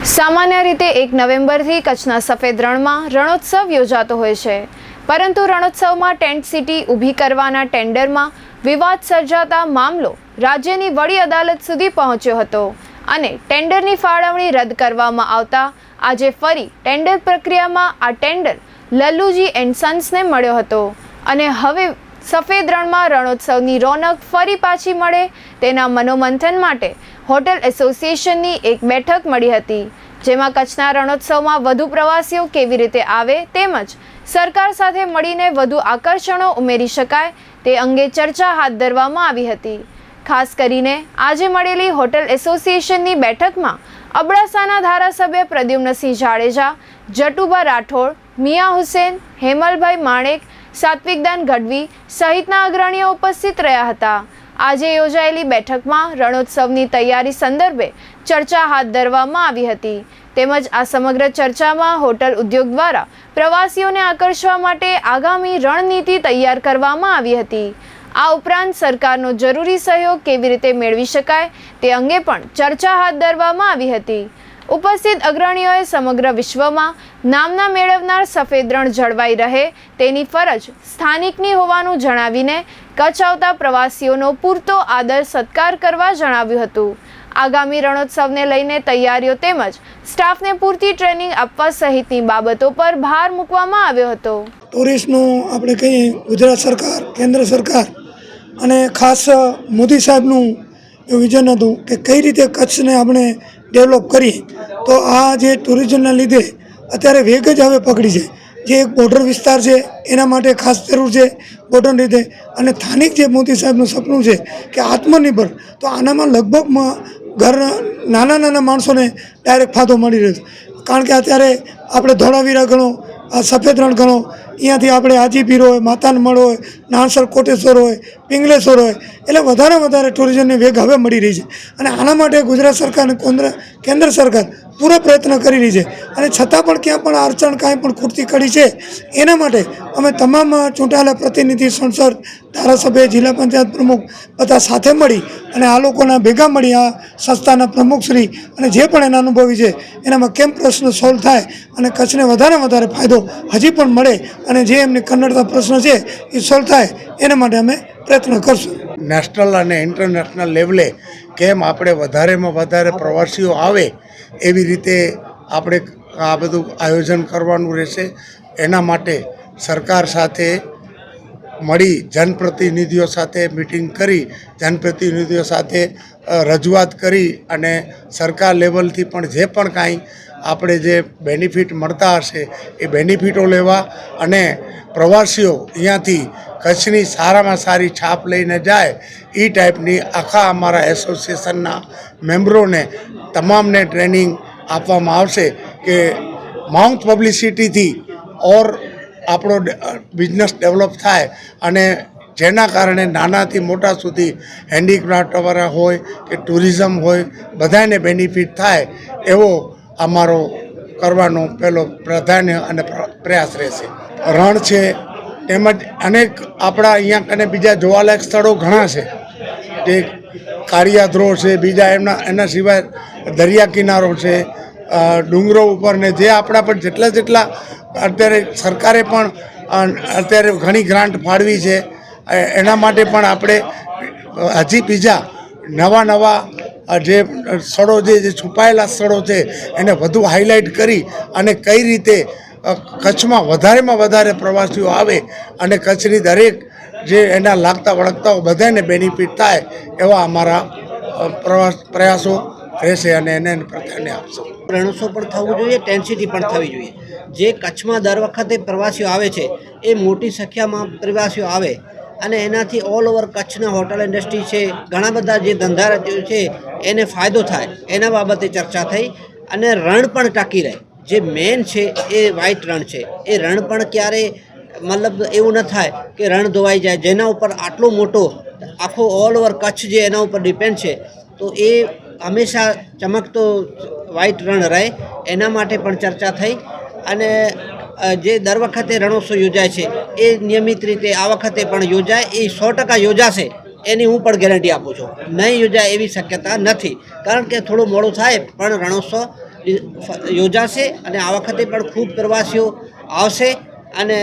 સામાન્ય રીતે એક નવેમ્બરથી કચ્છના સફેદ રણમાં રણોત્સવ યોજાતો હોય છે. પરંતુ રણોત્સવમાં ટેન્ટ સિટી ઊભી કરવાના ટેન્ડરમાં વિવાદ સર્જાતા મામલો રાજ્યની વડી અદાલત સુધી પહોંચ્યો હતો અને ટેન્ડરની ફાળવણી રદ કરવામાં આવતા આજે ફરી ટેન્ડર પ્રક્રિયામાં આ ટેન્ડર લલ્લુજી એન્ડ સન્સને મળ્યો હતો. અને હવે સફેદ રણમાં રણોત્સવની રોનક ફરી પાછી મળે તેના મનોમંથન માટે હોટેલ એસોસિએશનની એક બેઠક મળી હતી, જેમાં કચ્છના રણોત્સવમાં વધુ પ્રવાસીઓ કેવી રીતે આવે તેમજ સરકાર સાથે મળીને વધુ આકર્ષણો ઉમેરી શકાય તે અંગે ચર્ચા હાથ ધરવામાં આવી હતી. ખાસ કરીને આજે મળેલી હોટેલ એસોસિએશનની બેઠકમાં અબડાસાના ધારાસભ્ય પ્રદ્યુમ્નસિંહ જાડેજા, જટુભા રાઠોડ, મિયા હુસેન, હેમલભાઈ માણેક સાત્વિકદાન ગઢવી સહિતના અગ્રણીઓ ઉપસ્થિત રહ્યા હતા. આજે યોજાયેલી બેઠકમાં રણોત્સવની તૈયારી સંદર્ભે ચર્ચા હાથ ધરવામાં આવી હતી. તેમજ આ સમગ્ર ચર્ચામાં હોટલ ઉદ્યોગ દ્વારા પ્રવાસીઓને આકર્ષવા માટે આગામી રણનીતિ તૈયાર કરવામાં આવી હતી. આ ઉપરાંત સરકારનો જરૂરી સહયોગ કેવી રીતે મેળવી શકાય તે અંગે પણ ચર્ચા હાથ ધરવામાં આવી હતી. ઉપસ્થિત અગ્રણીઓએ સમગ્ર વિશ્વમાં નામના મેળવનાર સફેદ રણ જળવાઈ રહે તેની ફરજ સ્થાનિકની હોવાનું જણાવીને કચ્છ આવતા પ્રવાસીઓનો પૂરતો આદર સત્કાર કરવા જણાવ્યું હતું. આગામી રણોત્સવને લઈને તૈયારીઓ તેમજ સ્ટાફને પૂરતી ટ્રેનિંગ આપવા સહિતની બાબતો પર ભાર મૂકવામાં આવ્યો હતો. ટુરિસ્ટનું આપણે કહીએ ગુજરાત સરકાર, કેન્દ્ર સરકાર અને ખાસ મોદી સાહેબનું વિઝન હતું કે કઈ રીતે કચ્છને આપણે ડેવલપ કરીએ તો આ જે ટુરિઝમના લીધે અત્યારે વેગ જ હવે પકડી છે. જે એક બોર્ડર વિસ્તાર છે, એના માટે ખાસ જરૂર છે બોર્ડર લીધે. અને સ્થાનિક જે મોદી સાહેબનું સપનું છે કે આત્મનિર્ભર, તો આનામાં લગભગ ઘર, નાના નાના માણસોને ડાયરેક્ટ ફાયદો મળી રહ્યો છે. કારણ કે અત્યારે આપણે ધોળાવીરા ગણો સફેદ રણ ગણો અહીંયાથી આપણે હાજીપીર હોય, માતાન મળ હોય, નાણસર કોટેશ્વર હોય, પિંગલેશ્વર હોય, એટલે વધારે વધારે ટુરિઝમને વેગ હવે મળી રહી છે. અને આના માટે ગુજરાત સરકાર અને કેન્દ્ર કેન્દ્ર સરકાર પૂરો પ્રયત્ન કરી રહી છે. અને છતાં પણ ક્યાં પણ અડચણ કાંઈ પણ ખૂટતી કડી છે, એના માટે અમે તમામ ચૂંટાયેલા પ્રતિનિધિ, સંસદ, ધારાસભ્ય, જિલ્લા પંચાયત પ્રમુખ બધા સાથે મળી અને આ લોકોના ભેગા મળી આ સંસ્થાના પ્રમુખશ્રી અને જે પણ એના અનુભવી છે, એનામાં કેમ પ્રશ્ન સોલ્વ થાય અને કચ્છને વધારે વધારે ફાયદો હજી પણ મળે અને જે એમની કન્નડતા પ્રશ્ન છે, એ સોલ્વ થાય, એના માટે અમે પ્રયત્ન કરશું. નેશનલ અને ઇન્ટરનેશનલ લેવલે કેમ આપણે વધારેમાં વધારે પ્રવાસીઓ આવે, એવી રીતે આપણે આ બધું આયોજન કરવાનું રહેશે. એના માટે સરકાર સાથે મળી જનપ્રતિનિધિઓ સાથે મિટિંગ કરી, જનપ્રતિનિધિઓ સાથે રજૂઆત કરી અને સરકાર લેવલથી પણ જે પણ કાંઈ આપણે જે બેનિફિટ મળતા હશે એ બેનિફિટો લેવા અને પ્રવાસીઓ અહીંયાથી કચ્છની સારામાં સારી છાપ લઈને જાય એ ટાઈપની આખા અમારા એસોસિએશનના મેમ્બરોને તમામને ટ્રેનિંગ આપવામાં આવશે કે માઉન્ટ પબ્લિસિટીથી ઓર આપણો બિઝનેસ ડેવલપ થાય અને જેના કારણે નાનાથી મોટા સુધી હેન્ડીક્રાફ્ટવાળા હોય કે ટુરિઝમ હોય, બધાને બેનિફિટ થાય એવો અમારો કરવાનો પહેલો પ્રાધાન્ય અને પ્ર- પ્રયાસ રહેશે. રણ છે, તેમજ અનેક આપણા અહીંયા કને બીજા જોવાલાયક સ્થળો ઘણા છે. જે કારિયાધ્રો છે, બીજા એમના, એના સિવાય દરિયા કિનારો છે ડુંગરો ઉપર ને જે આપણા પર જેટલા જેટલા અત્યારે સરકારે પણ અત્યારે ઘણી ગ્રાન્ટ ફાળવી છે. એના માટે પણ આપણે હજી બીજા નવા નવા જે સ્થળો જે છુપાયેલા સ્થળો છે, એને વધુ હાઇલાઇટ કરી અને કઈ રીતે કચ્છમાં વધારેમાં વધારે પ્રવાસીઓ આવે અને કચ્છની દરેક જે એના લાગતા વળગતાઓ બધાને બેનિફિટ થાય એવા અમારા પ્રવાસ, પ્રયાસો રહેશે અને એને પ્રાધાન્ય આપશું. પ્રણસો પણ થવું જોઈએ ટેન્સિટી પણ થવી જોઈએ. જે કચ્છમાં દર વખતે પ્રવાસીઓ આવે છે, એ મોટી સંખ્યામાં પ્રવાસીઓ આવે. અને એનાથી ઓલ ઓવર કચ્છના હોટલ ઇન્ડસ્ટ્રી છે, ઘણા બધા જે ધંધા છે, એને ફાયદો થાય. એના બાબતે ચર્ચા થઈ અને રણ પણ ટકી રહે. જે મેન છે, એ વ્હાઇટ રણ છે. એ રણ પણ ક્યારે મતલબ એવું ન થાય કે રણ ધોવાઈ જાય. જેના ઉપર આટલો મોટો આખો ઓલ ઓવર કચ્છ જે એના ઉપર ડિપેન્ડ છે, તો એ હંમેશા ચમકતો વ્હાઇટ રણ રહે. એના માટે પણ ચર્ચા થઈ. અને જે દર વખતે રણોત્સવ યોજાય છે, એ નિયમિત રીતે આ વખતે પણ યોજાય, એ સો ટકા યોજાશે, એની હું પણ ગેરંટી આપું છું. નહીં યોજાય એવી શક્યતા નથી. કારણ કે થોડું મોડું થાય, પણ રણોત્સવ યોજાશે અને આ વખતે પણ ખૂબ પ્રવાસીઓ આવશે અને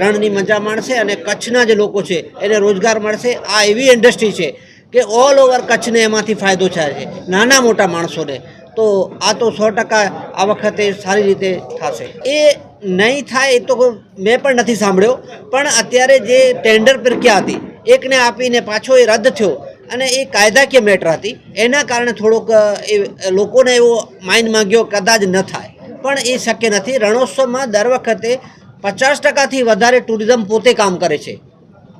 રણની મજા માણશે અને કચ્છના જે લોકો છે, એને રોજગાર મળશે. આ એવી ઇન્ડસ્ટ્રી છે કે ઓલ ઓવર કચ્છને એમાંથી ફાયદો થાય છે. નાના મોટા માણસોને. તો આ તો સો ટકા આ વખતે સારી રીતે થશે. એ નહીં થાય એ તો મેં પણ નથી સાંભળ્યો, પણ અત્યારે જે ટેન્ડર પ્રક્રિયા હતી, એકને આપીને પાછો એ રદ થયો અને એ કાયદાકીય મેટર હતી, એના કારણે થોડોક એ લોકોને એવો માઇન્ડ માંગ્યો કદાચ ન થાય. પણ એ શક્ય નથી. રણોત્સવમાં દર વખતે પચાસ ટકાથી વધારે ટુરિઝમ પોતે કામ કરે છે.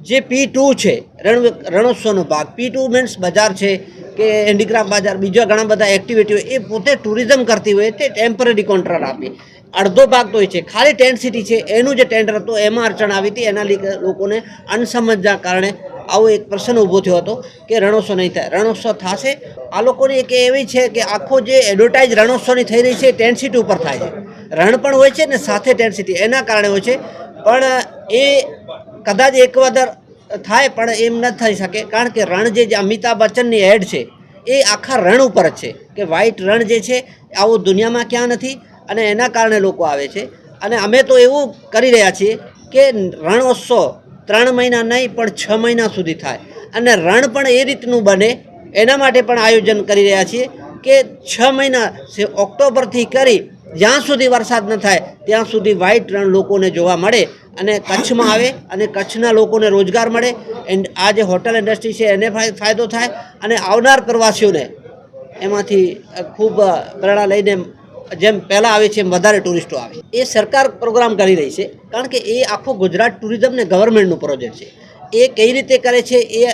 જે પી ટુ છે, રણ, રણોત્સવનો ભાગ પી ટુ મીન્સ બજાર છે કે હેન્ડીક્રાફ્ટ બજાર બીજા ઘણા બધા એક્ટિવિટીઓ એ પોતે ટુરિઝમ કરતી હોય, તે ટેમ્પરરી કોન્ટ્રાક્ટ આપે. અડધો ભાગ તો એ છે. ખાલી ટેન્ટ સિટી છે, એનું જે ટેન્ડર હતું, એમાં અડચણ આવી હતી. એના લીધે લોકોને અનસમજના કારણે આવો એક પ્રશ્ન ઊભો થયો હતો કે રણોત્સવ નહીં થાય. રણોત્સવ થશે. આ લોકોની એક એવી છે કે આખો જે એડવર્ટાઇઝ રણોત્સવની થઈ રહી છે ટેન્ટ સિટી ઉપર થાય છે. રણ પણ હોય છે ને સાથે ટેન્ટ સિટી એના કારણે હોય છે. પણ એ કદાચ એક વદર થાય પણ એમ ન થઈ શકે. કારણ કે રણ જે અમિતાભ બચ્ચનની એડ છે, એ આખા રણ ઉપર જ છે. કે વ્હાઇટ રણ જે છે, આવું દુનિયામાં ક્યાં નથી અને એના કારણે લોકો આવે છે. અને અમે તો એવું કરી રહ્યા છીએ કે રણોત્સવ ત્રણ મહિના નહીં, પણ છ મહિના સુધી થાય. અને રણ પણ એ રીતનું બને, એના માટે પણ આયોજન કરી રહ્યા છીએ કે છ મહિના ઓક્ટોબરથી કરી, જ્યાં સુધી વરસાદ ન થાય, ત્યાં સુધી વ્હાઇટ રણ લોકોને જોવા મળે. અને કચ્છમાં આવે અને કચ્છના લોકોને રોજગાર મળે. એન્ડ આ જે હોટલ ઇન્ડસ્ટ્રી છે, એને ફાયદો થાય અને આવનાર પ્રવાસીઓને એમાંથી ખૂબ પ્રેરણા લઈને જેમ પહેલાં આવે છે, એમ વધારે ટુરિસ્ટો આવે. એ સરકાર પ્રોગ્રામ કરી રહી છે, કારણ કે એ આખો ગુજરાત ટુરિઝમ ને ગવર્મેન્ટનું પ્રોજેક્ટ છે. એ કઈ રીતે કરે છે, એ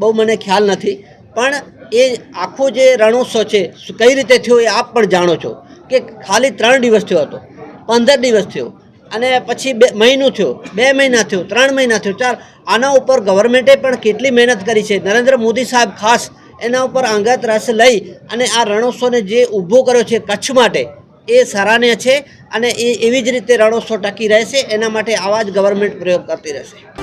બહુ મને ખ્યાલ નથી. પણ એ આખો જે રણોત્સવ છે, કઈ રીતે થયો એ આપ પણ જાણો છો. કે ખાલી ત્રણ દિવસ થયો હતો, પંદર દિવસ થયો. અને પછી બે મહિનો થયું, બે મહિના થયું, ત્રણ મહિના થયું ચાર આના ઉપર ગવર્મેન્ટે પણ કેટલી મહેનત કરી છે. નરેન્દ્ર મોદી સાહેબ ખાસ એના ઉપર અંગત રસ લઈ અને આ રણોત્સવને જે ઊભો કર્યો છે કચ્છ માટે, એ સરાહનીય છે અને એ એવી જ રીતે રણોત્સવ ટકી રહેશે, એના માટે આવા જ ગવર્મેન્ટ પ્રયોગ કરતી રહેશે.